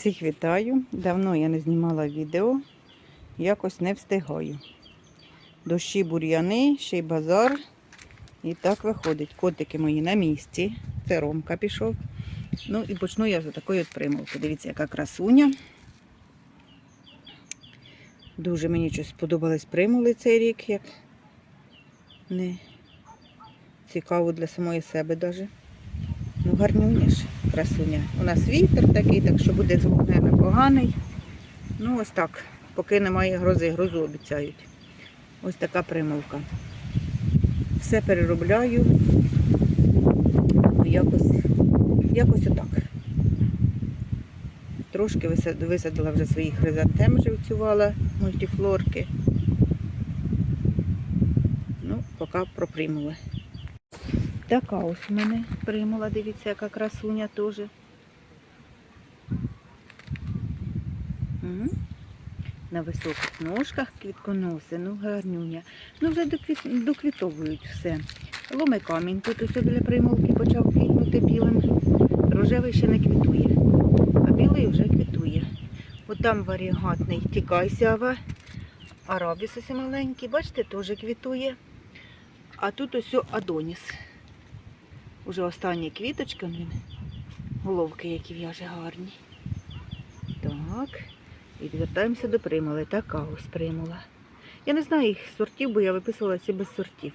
Всіх вітаю. Давно я не знімала відео, якось не встигаю. Дощі бур'яни, ще й базар. І так виходить. Котики мої на місці. Це Ромка пішов. Ну і почну я з такої от примулки. Дивіться, яка красуня. Дуже мені щось сподобались примули цей рік, як не цікаво для самої себе даже. Гарнюня ж, красуня. У нас вітер такий, так що буде звук не поганий. Ну, ось так. Поки немає грози, грозу обіцяють. Ось така примулка. Все переробляю. Ну, Якось, якось отак. Трошки висадила вже своїх хризантем, живцювала мультифлорки. Ну, поки пропримули. Така ось у мене примула, дивіться, яка красуня теж. На високих ножках квітконоси, ну гарнюня. Ну вже доквіт... доквітовують все. Ломи камінь, тут ось біля примулки почав квітнути білим. Рожевий ще не квітує, а білий вже квітує. От там варігатний тікайсява, арабіс ось маленький, бачите, теж квітує. А тут ось Адоніс. Уже останні квіточки, він, головки, які в'яже гарні. Так. І відвертаємося до примули. Така ось примула. Я не знаю їх сортів, бо я виписувала ці без сортів.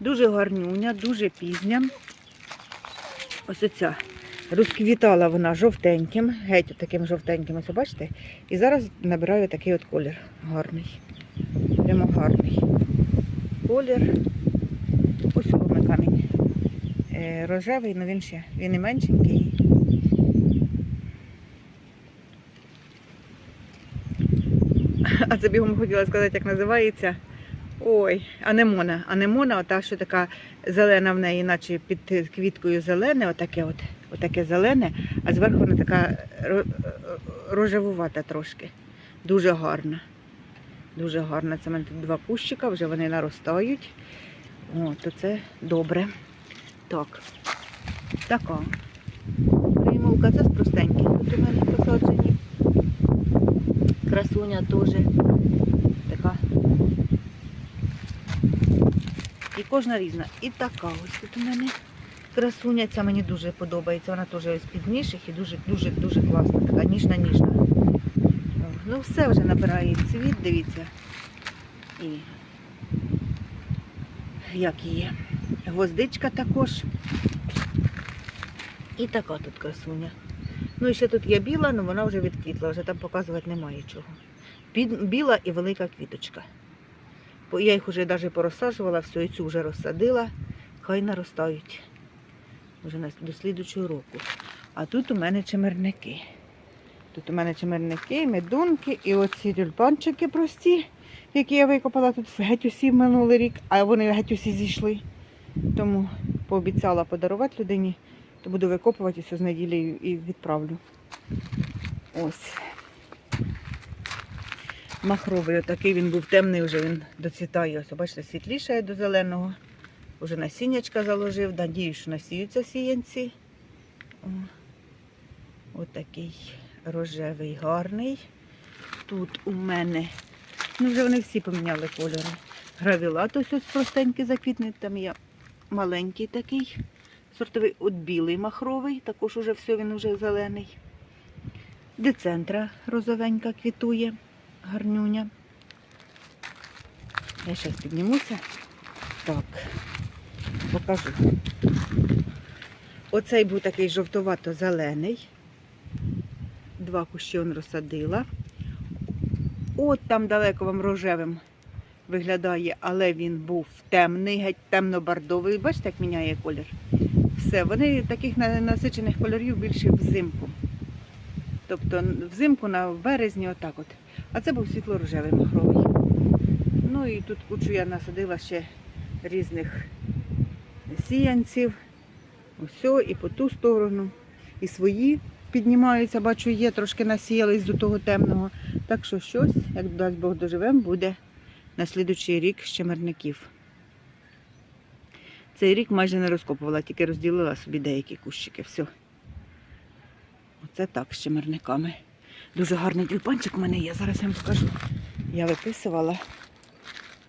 Дуже гарнюня, дуже пізня. Ось оця. Розквітала вона жовтеньким, геть таким жовтеньким, ось бачите? І зараз набираю такий от колір гарний. Прямо гарний. Колір. Ось ломи камінь. Е, Рожевий, але він ще він і меншенький. А це бігом хотіла сказати, як називається. Ой, анемона. Анемона, ота, що така зелена в неї, наче під квіткою зелене, отаке от, отаке зелене, а зверху вона така ро- рожевувата трошки. Дуже гарна. Дуже гарна. Це в мене тут два кущика, вже вони наростають. О, то це добре. Так. Така. Примулка, це з простеньких. Тут у мене посаджені. Красуня теж така. І кожна різна. І така ось тут у мене красуня. Ця мені дуже подобається. Вона теж із пізніших і дуже дуже дуже класна. Така ніжна ніжна. Ну все вже набирає цвіт, дивіться. І як її. Гвоздичка також. І така тут красуня. Ну і ще тут є біла, але вона вже відквітла, вже там показувати немає чого. Біла і велика квіточка. Я їх вже навіть порозсаджувала, все, і цю вже розсадила, хай наростають вже до слідучого року. А тут у мене чимерники. Тут у мене чимерники, медунки і оці тюльпанчики прості, які я викопала тут геть усі минулий рік, а вони геть усі зійшли. Тому пообіцяла подарувати людині, то буду викопувати все з неділею і відправлю. Ось. Махровий отакий він був темний, вже він доцвітає. Ось, бачите, світлішає до зеленого. Уже насіннячка заложив. Надію, що насіються сіянці. Отакий рожевий, гарний. Тут у мене, ну вже вони всі поміняли кольори. Гравілат ось ось простенький заквітний, там є маленький такий. Сортовий от білий махровий, також уже все, він уже зелений. Децентра розовенька квітує, гарнюня. Я зараз піднімуся. Так, покажу. Оцей був такий жовтовато-зелений. Два кущі он розсадила. От там далеко вам рожевим виглядає, але він був темний, геть темно-бордовий. Бачите, як міняє колір? Все, вони таких насичених кольорів більше взимку. Тобто взимку на березні отак от. А це був світло-рожевий махровий. Ну і тут кучу я насадила ще різних сіянців. Ось і по ту сторону. І свої піднімаються, бачу, є, трошки насіялись до того темного. Так що щось, як дасть Бог доживемо, буде на слідучий рік щемерників. Цей рік майже не розкопувала, тільки розділила собі деякі кущики. Все. Оце так з чимерниками. Дуже гарний тюльпанчик у мене є. Зараз я вам покажу. Я виписувала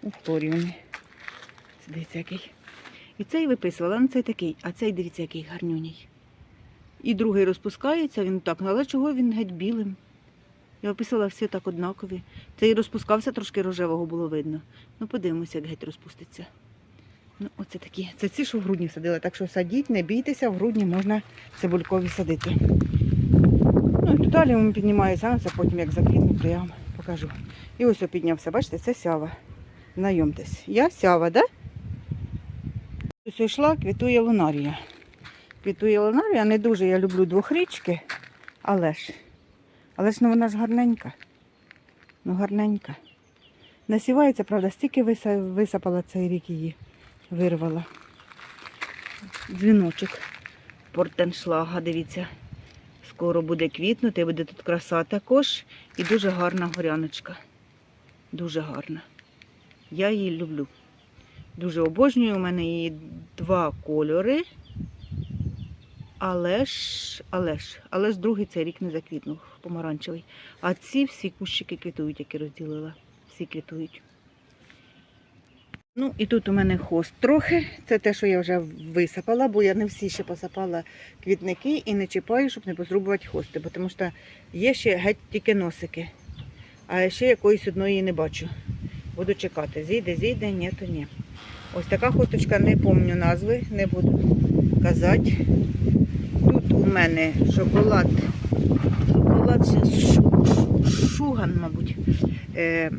у флоріумі. Дивіться, який. І цей виписувала, ну цей такий, а цей дивіться, який гарнюній. І другий розпускається, він так, ну, але чого він геть білим? Я описала всі так однакові. Цей розпускався, трошки рожевого було видно. Ну, подивимося, як геть розпуститься. Ну, оце такі. Це ці, що в грудні садила. Так що садіть, не бійтеся, в грудні можна цибулькові садити. Ну і далі він піднімається, а це потім як заквітне, то я вам покажу. І ось піднявся, бачите, це сява. Знайомтесь. Я сява, да? Ось йшла, квітує лунарія. Квітує лунарія, не дуже я люблю двохрічки, але ж. Але ж ну вона ж гарненька. Ну гарненька. Насівається, правда, стільки висапала цей рік її, вирвала. Дзвіночок портеншлага, дивіться. Скоро буде квітнути, буде тут краса також. І дуже гарна горяночка. Дуже гарна. Я її люблю. Дуже обожнюю. У мене її два кольори. Але ж, але ж, але ж другий цей рік не заквітнув, помаранчевий. А ці всі кущики квітують, які розділила. Всі квітують. Ну, і тут у мене хост трохи. Це те, що я вже висипала, бо я не всі ще посипала квітники і не чіпаю, щоб не позрубувати хости, бо тому що є ще геть тільки носики. А ще якоїсь одної не бачу. Буду чекати. Зійде, зійде, ні, то ні. Ось така хосточка, не пам'ятаю назви, не буду казати. У мене шоколад. Шоколад шуган, мабуть. Е,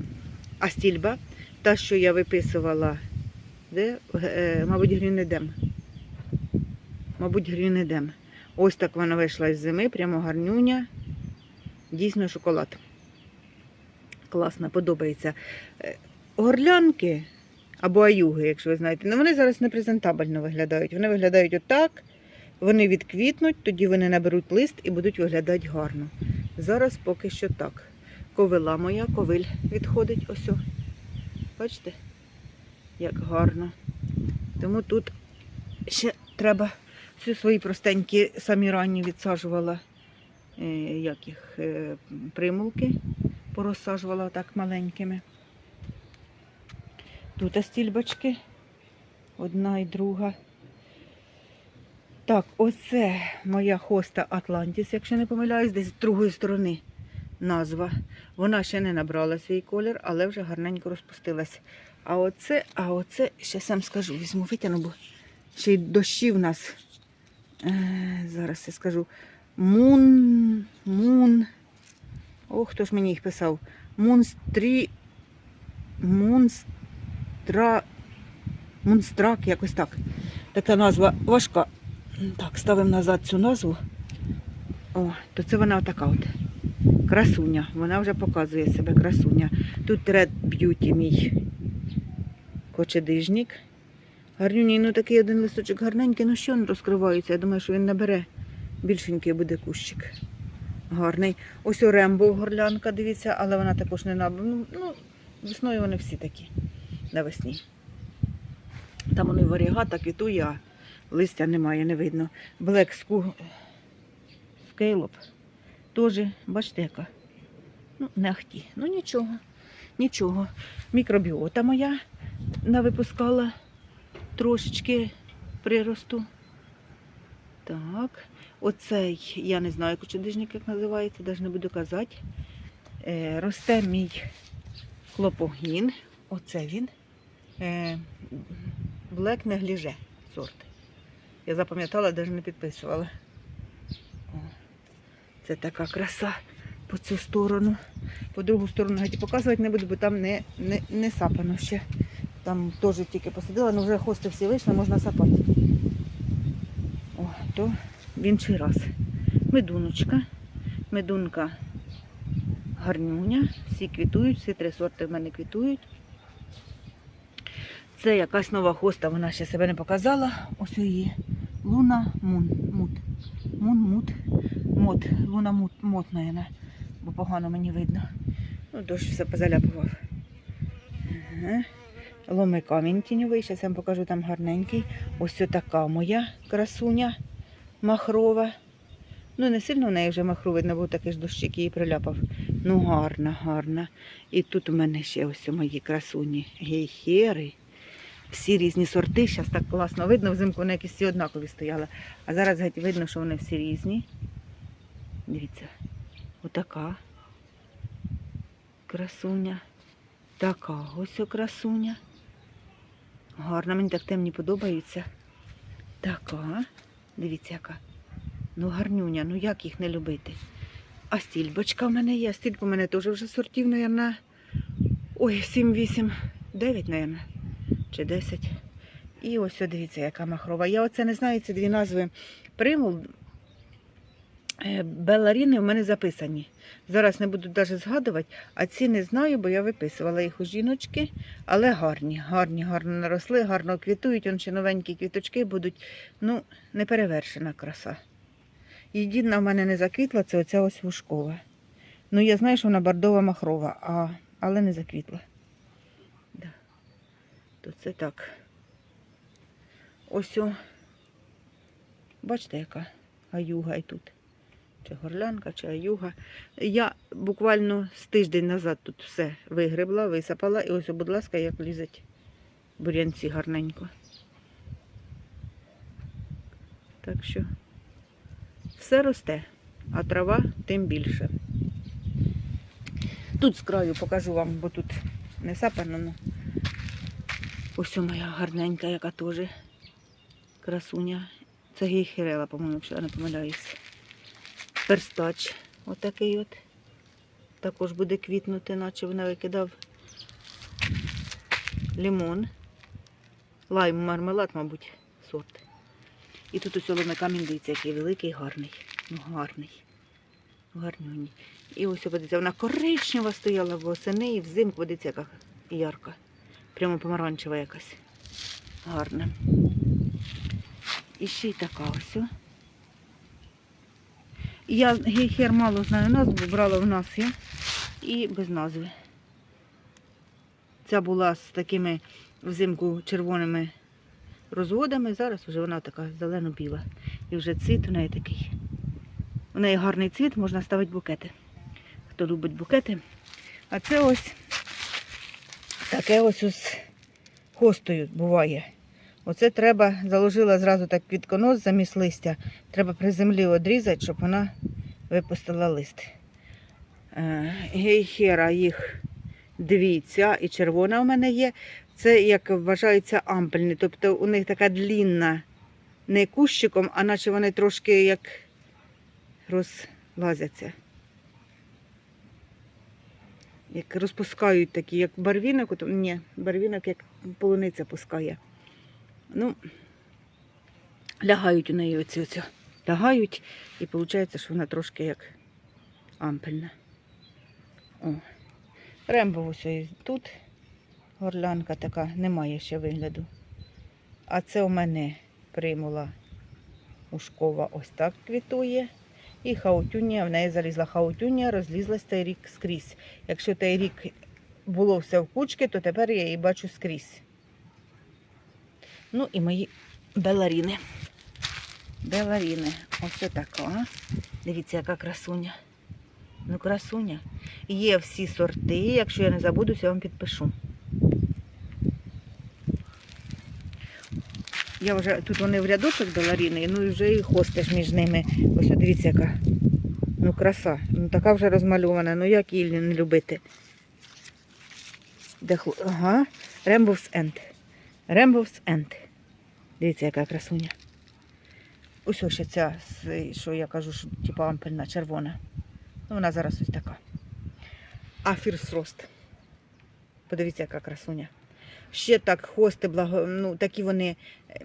Астільба. Та, що я виписувала, де? Е, мабуть, грінедем. Мабуть, грінедем. Ось так вона вийшла з зими, прямо гарнюня. Дійсно шоколад. Класно, подобається. Е, Горлянки або аюги, якщо ви знаєте, ну вони зараз не презентабельно виглядають. Вони виглядають отак, вони відквітнуть, тоді вони наберуть лист і будуть виглядати гарно. Зараз поки що так. Ковила моя, ковиль відходить ось. Бачите, як гарно. Тому тут ще треба всі свої простенькі самі ранні відсаджувала, е, як їх, е, примулки, порозсаджувала так маленькими. Тут стільбочки, одна і друга. Так, оце моя хоста Атлантіс, якщо не помиляюсь, десь з другої сторони назва. Вона ще не набрала свій колір, але вже гарненько розпустилась. А оце, а оце, ще сам скажу, візьму витягну, бо ще й дощі в нас. Е, зараз я скажу. Мун. Мун. О, хто ж мені їх писав? Мунстрі. Мунстра. Мунстрак, якось так. Така назва важка. Так, ставимо назад цю назву. О, то це вона отака от. Красуня. Вона вже показує себе красуня. Тут Red Beauty мій кочедижник. Гарнюній, ну такий один листочок гарненький, ну що він розкривається? Я думаю, що він набере більшенький буде кущик. Гарний. Ось у Рембо горлянка, дивіться, але вона також не набрана. Ну, ну, весною вони всі такі навесні. Там вони варігата квітує, а листя немає, не видно. Black Scallop теж, бачите. Ну, не. Ну нічого, нічого. Мікробіота моя навипускала трошечки приросту. Так. Оцей, я не знаю, кучедижник, як називається, навіть не буду казати. Е, росте мій хлопогін. Оце він. Е, Black Neglige сорт. Я запам'ятала, навіть не підписувала. Це така краса по цю сторону. По другу сторону геть показувати не буду, бо там не, не, не сапано ще. Там теж тільки посадила, але вже хости всі вийшли, можна сапати. О, то в інший раз. Медуночка. Медунка гарнюня. Всі квітують, всі три сорти в мене квітують. Це якась нова хоста, вона ще себе не показала. Ось її. Луна Мун. Мут. Мун мут. Мот. Луна мут, мот, наверное, бо погано мені видно. Ну, дощ все позаляпував. Ага. Ломи камінь тіньовий, зараз я вам покажу там гарненький. Ось така моя красуня махрова. Ну, не сильно в неї вже махру видно, бо такий ж дощик її приляпав. Ну, гарна, гарна. І тут у мене ще ось мої красуні гейхери. Всі різні сорти. Зараз так класно видно, взимку вони якісь всі однакові стояли. А зараз геть видно, що вони всі різні. Дивіться, отака красуня. Така ось красуня. Гарна, мені так темні подобаються. Така. Дивіться, яка. Ну, гарнюня, ну як їх не любити. А стільбочка в мене є. Стілька в мене теж вже сортів, мабуть, ой, 7, 8, 9, мабуть, чи 10. І ось, дивіться, яка махрова. Я оце не знаю, ці дві назви примул. Е, Беларіни в мене записані. Зараз не буду навіть згадувати, а ці не знаю, бо я виписувала їх у жіночки, але гарні, гарні, гарно наросли, гарно квітують, он ще новенькі квіточки будуть. Ну, неперевершена краса. Єдина в мене не заквітла, це оця ось вушкова. Ну, я знаю, що вона бордова махрова, а, але не заквітла. То це так. Ось о. Бачите, яка аюга і тут. Чи горлянка, чи аюга. Я буквально з тиждень назад тут все вигребла, висипала. І ось, будь ласка, як лізуть бурянці гарненько. Так що все росте, а трава тим більше. Тут з краю покажу вам, бо тут не сапано. Ось моя гарненька, яка теж красуня. Це гейхерела, по-моєму, якщо я не помиляюсь. Перстач отакий от. Також буде квітнути, наче вона викидав лимон. Лайм мармелад, мабуть, сорт. І тут ось оловний камінь, дивіться, який великий, гарний. Ну, гарний. Гарнюній. І ось, подивіться, вона коричнева стояла восени і взимку, подивіться, яка ярка. Прямо помаранчева якась. Гарна. І ще й така ось. Я гейхер мало знаю назву, брала в нас я і без назви. Ця була з такими взимку червоними розводами, зараз вже вона така зелено-біла. І вже цвіт у неї такий. У неї гарний цвіт, можна ставити букети. Хто любить букети. А це ось таке ось із хостою буває. Оце треба, заложила зразу так квітконос замість листя. Треба при землі одрізати, щоб вона випустила лист. Е, Гейхера їх дві, ця і червона у мене є. Це, як вважаються, ампельні. Тобто у них така длінна, не кущиком, а наче вони трошки як розлазяться. Як розпускають такі, як барвінок, от- ні, барвінок як полуниця пускає. Ну, лягають у неї оці оці. Лягають, і виходить, що вона трошки як ампельна. О. Рембо ось тут. Горлянка така, немає ще вигляду. А це у мене примула ушкова ось так квітує. І хаутюнія, в неї залізла хаутюнія, розлізлась цей рік скрізь. Якщо той рік було все в кучки, то тепер я її бачу скрізь. Ну і мої беларіни. Беларіни. Ось така. Дивіться, яка красуня. Ну, красуня. Є всі сорти. Якщо я не забудусь, я вам підпишу. Я вже тут вони в рядочок беларіни, ну і вже і хостиш між ними. Ось дивіться, яка. Ну, краса. Ну така вже розмальована. Ну як її не любити? Де хло... Ага. Рембовс Енд. Рембовс Енд. Дивіться, яка красуня. Ось ось ця, що я кажу, що типу ампельна, червона. Ну, вона зараз ось така. А фірсрост. Подивіться, яка красуня. Ще так хости, благо, ну, такі вони е,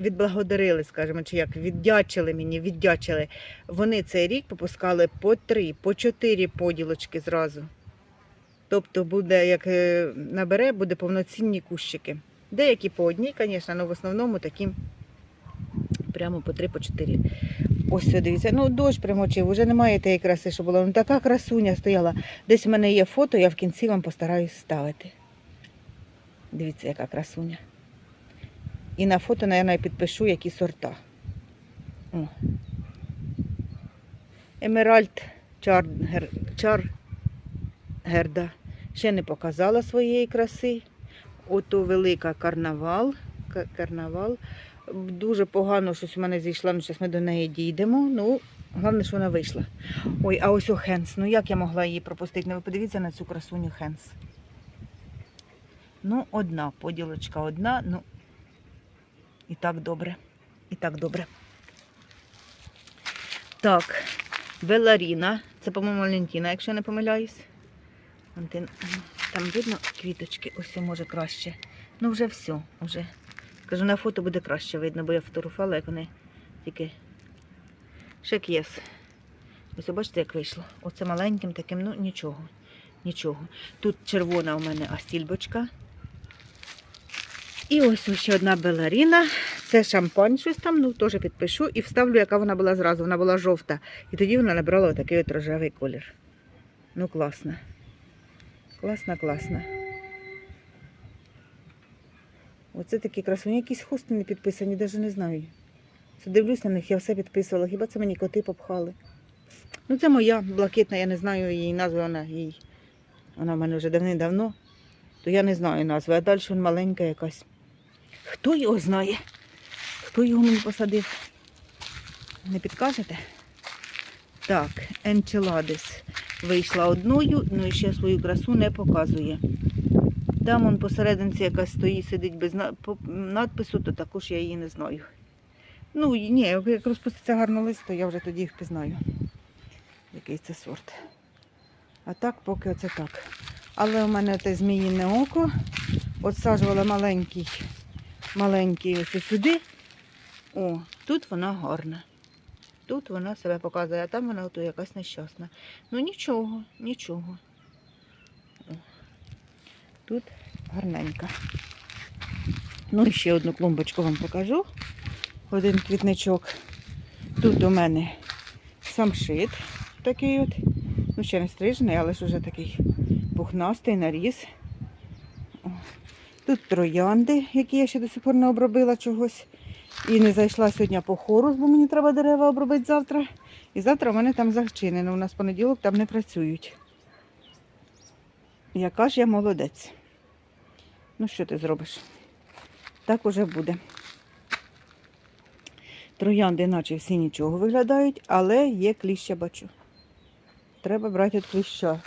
відблагодарили, скажімо, чи як віддячили мені, віддячили. Вони цей рік попускали по три, по чотири поділочки зразу. Тобто буде, як е, набере, буде повноцінні кущики. Деякі по одній, звісно, але в основному такі прямо по три, по чотири. Ось дивіться, ну дощ примочив, вже немає тієї краси, що була. Ну така красуня стояла. Десь в мене є фото, я в кінці вам постараюсь ставити. Дивіться, яка красуня. І на фото, мабуть, підпишу, які сорта. О. Емеральд Чаргер, Чаргерда ще не показала своєї краси. Ото велика карнавал. Карнавал. Дуже погано щось у мене зійшла, ну зараз ми до неї дійдемо. Ну, головне, що вона вийшла. Ой, а ось о Хенс. Ну як я могла її пропустити? Ну ви подивіться на цю красуню Хенс. Ну, одна, поділочка одна, ну і так добре. І так добре. Так, Беларіна. Це, по-моєму, Валентина, якщо я не помиляюсь. Там видно квіточки, ось може краще. Ну, вже все. Вже. Кажу, на фото буде краще видно, бо я фотографувала, як вони тільки шек-єс. Ось бачите, як вийшло. Оце маленьким таким, ну нічого. Нічого. Тут червона у мене астільбочка. І ось ще одна беларіна. Це шампань щось там, ну теж підпишу і вставлю, яка вона була зразу. Вона була жовта. І тоді вона набрала отакий от рожевий колір. Ну, класно. Класно, класно. Оце такі красуні, якісь хусти не підписані, навіть не знаю. Це дивлюсь на них, я все підписувала. Хіба це мені коти попхали? Ну, це моя блакитна, я не знаю її назви, вона їй. Вона в мене вже давним-давно. То я не знаю назви, а далі вона маленька якась. Хто його знає? Хто його мені посадив? Не підкажете? Так, Enchiladis вийшла одною, ну і ще свою красу не показує. Там он посерединці якась стоїть, сидить без надпису, то також я її не знаю. Ну, ні, як розпуститься гарно лист, то я вже тоді їх пізнаю. Який це сорт. А так, поки оце так. Але у мене те зміїне око. Отсаджувала маленький, маленький ось сюди. О, тут вона гарна. Тут вона себе показує, а там вона ото якась нещасна. Ну нічого, нічого. О, Тут гарненька. Ну і ще одну клумбочку вам покажу. Один квітничок. Тут у мене самшит такий от. Ну, ще не стрижений, але ж вже такий пухнастий наріз. Тут троянди, які я ще до сих пор не обробила чогось. І не зайшла сьогодні по хорус, бо мені треба дерева обробити завтра. І завтра в мене там зачинено. У нас понеділок там не працюють. Яка ж я молодець. Ну, що ти зробиш? Так уже буде. Троянди, наче всі нічого виглядають, але є кліща бачу. Треба брати від кліща.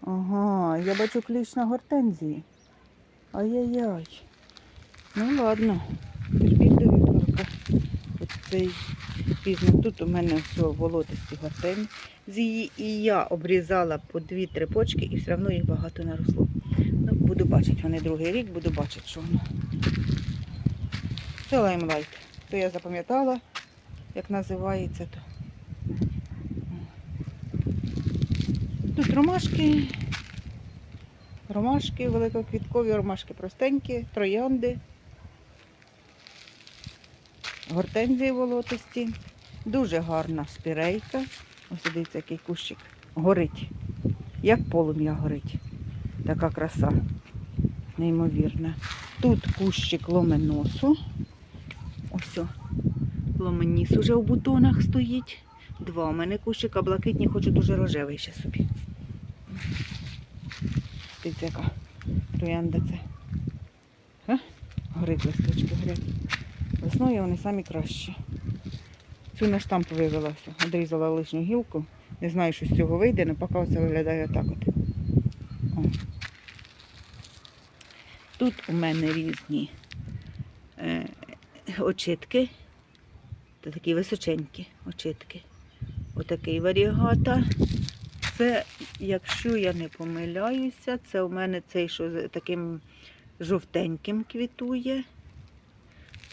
Ага, я бачу кліщ на гортензії. Ай-яй-яй. Ну ладно. Терпіть до вівторка. Ось цей пізно. Тут у мене все волотисті гортензії. І я обрізала по дві-три почки і все одно їх багато наросло. Ну, буду бачити, вони другий рік, буду бачити, що воно. Це лаймлайт. То я запам'ятала, як називається то. Тут ромашки. Ромашки, великоквіткові ромашки простенькі, троянди, гортензії волотисті. Дуже гарна спірейка. Ось дивіться, який кущик. Горить. Як полум'я горить. Така краса. Неймовірна. Тут кущик ломеносу. Ось ломеніс уже в бутонах стоїть. Два у мене кущика блакитні, хочу дуже рожевий ще собі. Дивіться, яка троянда це. Горить листочки, горять. Весною вони самі кращі. Цю на штамп вивелася. Одрізала лишню гілку. Не знаю, що з цього вийде, але поки це виглядає так от. О. Тут у мене різні е, очитки. Це такі височенькі очитки. Отакий варігата. Це, якщо я не помиляюся, це у мене цей, що таким жовтеньким квітує.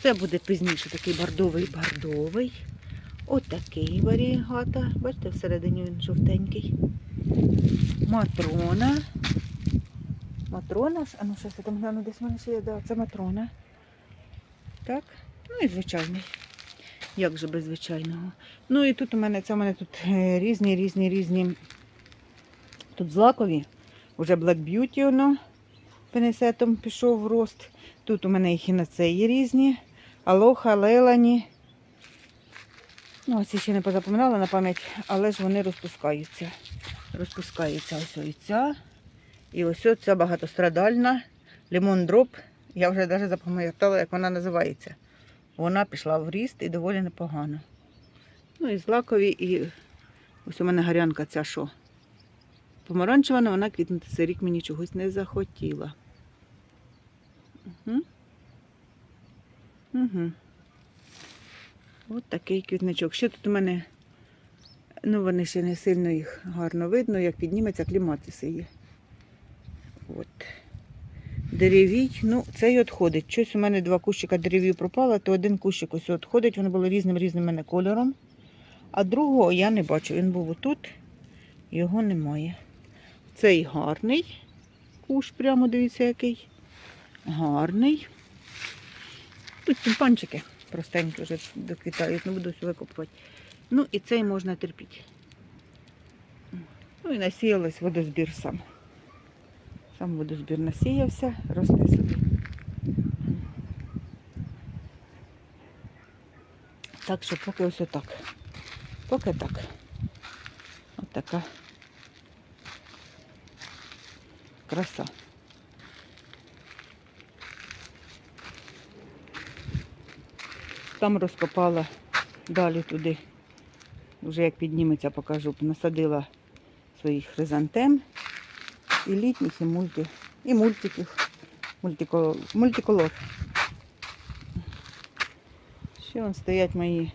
Це буде пізніше такий бордовий-бордовий. Отакий варігата. Бачите, всередині він жовтенький. Матрона. Матрона ж, а ну щось я там гляну, десь в мене ще є, да, це матрона. Так, ну і звичайний. Як же без звичайного? Ну і тут у мене, це у мене тут е, різні, різні, різні. Тут злакові. Уже Black Beauty воно пенесетом пішов в рост. Тут у мене і хінацеї різні. Алоха, лелані. Ну, ось ще не позапоминала на пам'ять, але ж вони розпускаються. Розпускаються ось і ця. І ось ця багатострадальна лимон дроп. Я вже навіть запам'ятала, як вона називається. Вона пішла в ріст і доволі непогано. Ну і злакові, і ось у мене гарянка ця що. Помаранчева, вона квітнути цей рік мені чогось не захотіла. Угу. Угу. От такий квітничок. Ще тут у мене, ну вони ще не сильно їх гарно видно, як підніметься кліматиси є. От. Деревій, ну цей відходить. Щось у мене два кущика деревів пропало, то один кущик ось відходить, вони були різним різним мене кольором. А другого я не бачу. Він був отут, його немає. Цей гарний кущ, прямо дивіться, який. Гарний. Тут тюльпанчики простенькі вже доквітають, не буду все викопувати. Ну і цей можна терпіти. Ну і насіялась водозбір сам. Сам водозбір насіявся, росте собі. Так що поки ось отак. Поки так. От така краса. Там розкопала далі туди, вже як підніметься, покажу, насадила своїх хризантем і літніх, і мульти, і мультиків, мультиколор. мультиколор. Ще вон стоять мої.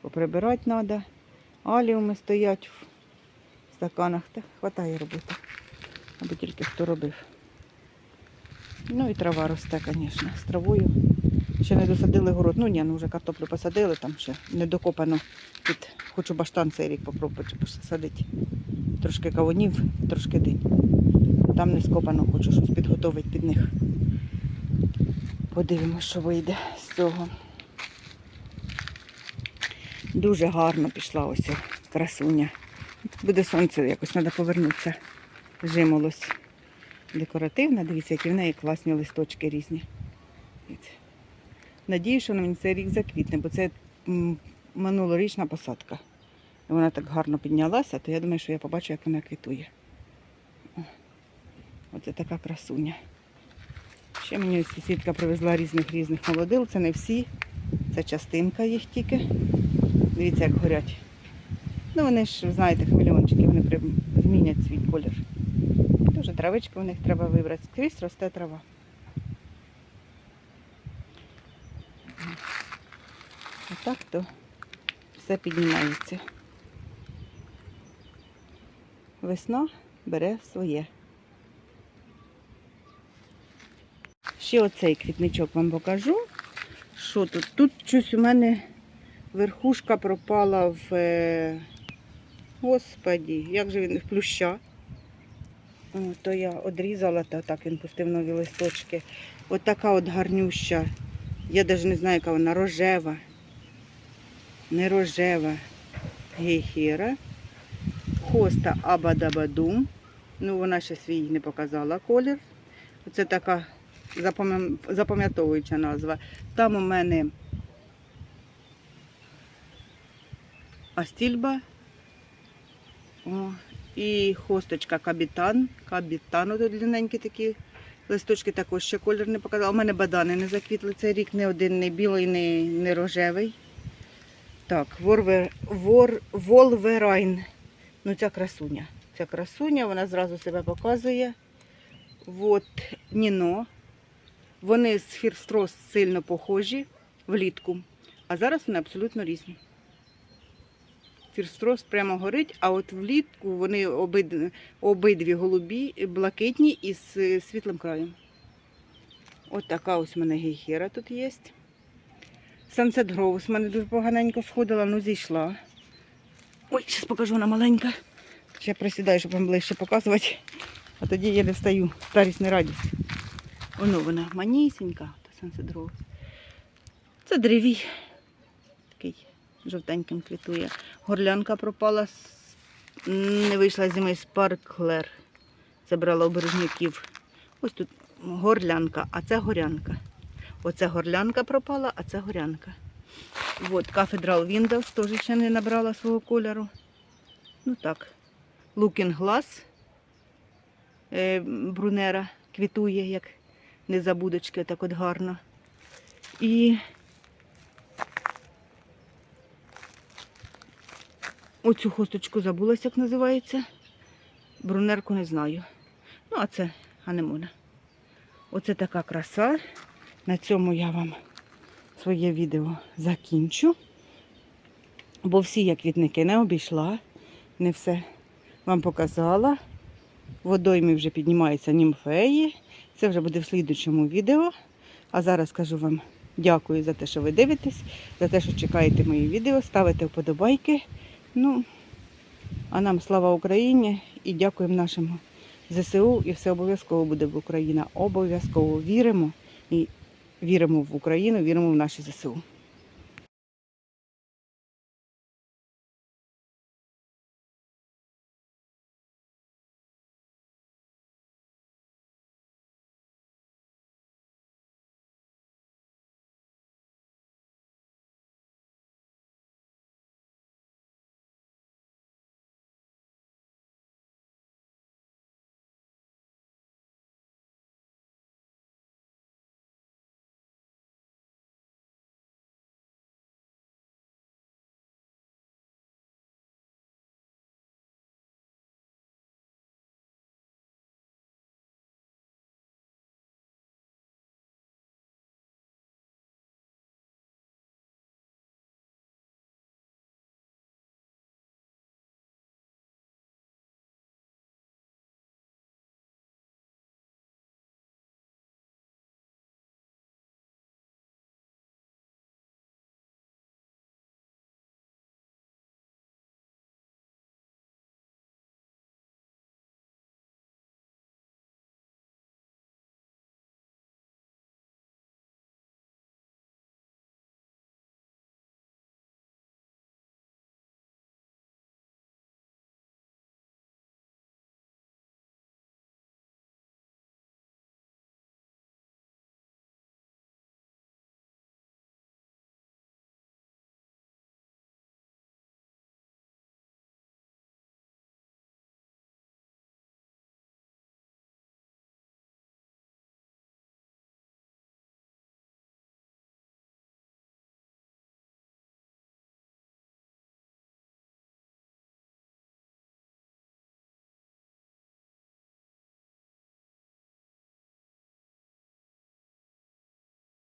Поприбирати треба. Аліуми стоять стаканах. Та хватає роботи. Аби тільки хто робив. Ну і трава росте, звісно, з травою. Ще не досадили город. Ну ні, ну вже картоплю посадили, там ще не докопано. Під... Хочу баштан цей рік попробувати посадити. Трошки кавунів, трошки динь. Там не скопано, хочу щось підготувати під них. Подивимось, що вийде з цього. Дуже гарно пішла ось красуня. Буде сонце якось, треба повернутися. Жимолось. Декоративна, дивіться, які в неї класні листочки різні. Надію, що вона мені цей рік заквітне, бо це минулорічна посадка. Вона так гарно піднялася, то я думаю, що я побачу, як вона квітує. Оце така красуня. Ще мені ось сусідка привезла різних різних молодил. Це не всі. Це частинка їх тільки. Дивіться, як горять. Ну вони ж, знаєте, хмельончики, вони змінять свій колір. Дуже травичку в них треба вибрати. Скрізь росте трава. Отак то все піднімається. Весна бере своє. Ще оцей квітничок вам покажу. Що тут? Тут щось у мене верхушка пропала в. Господі, як же він плюща. То я одрізала, та так він пустив нові листочки. От така от гарнюща. Я навіть не знаю, яка вона рожева. Не рожева гейхера. Хоста Абадабадум. Ну, вона ще свій не показала колір. Оце така запам'ятовуюча назва. Там у мене Астільба. О, і хосточка Кабітан. Кабітан, тут длинненькі такі листочки також ще колір не показала. У мене бадани не заквітли цей рік, не один, не білий, не, не рожевий. Так, ворвер, вор, Волверайн. Ну, ця красуня. Ця красуня, вона зразу себе показує. От Ніно. Вони з фірстрос сильно похожі влітку, а зараз вони абсолютно різні. Фірстрос прямо горить, а от влітку вони обидві, обидві голубі, блакитні із світлим краєм. От така ось у мене гейхера тут є. Сансет Гроус в мене дуже поганенько сходила, ну зійшла. Ой, зараз покажу, вона маленька. Ще присідаю, щоб вам ближче показувати. А тоді я не встаю. Старість не радість. Воно вона манісенька, та Сансет Гроус. Це древій. Такий жовтеньким квітує. Горлянка пропала, не вийшла зими спарклер. Це брала у бережняків. Ось тут горлянка, а це горянка. Оце горлянка пропала, а це горянка. От, Cathedral Windows теж ще не набрала свого кольору. Ну так. Glass е, Брунера квітує, як незабудочки, так от гарно. І оцю хосточку забулася, як називається. Брунерку не знаю. Ну, а це анемона. Оце така краса. На цьому я вам своє відео закінчу. Бо всі я квітники не обійшла, не все вам показала. Водоймі вже піднімаються німфеї. Це вже буде в слідучому відео. А зараз кажу вам дякую за те, що ви дивитесь, за те, що чекаєте мої відео, ставите вподобайки. Ну, а нам слава Україні і дякуємо нашому ЗСУ. І все обов'язково буде в Україна. Обов'язково віримо і віримо в Україну, віримо в наші ЗСУ.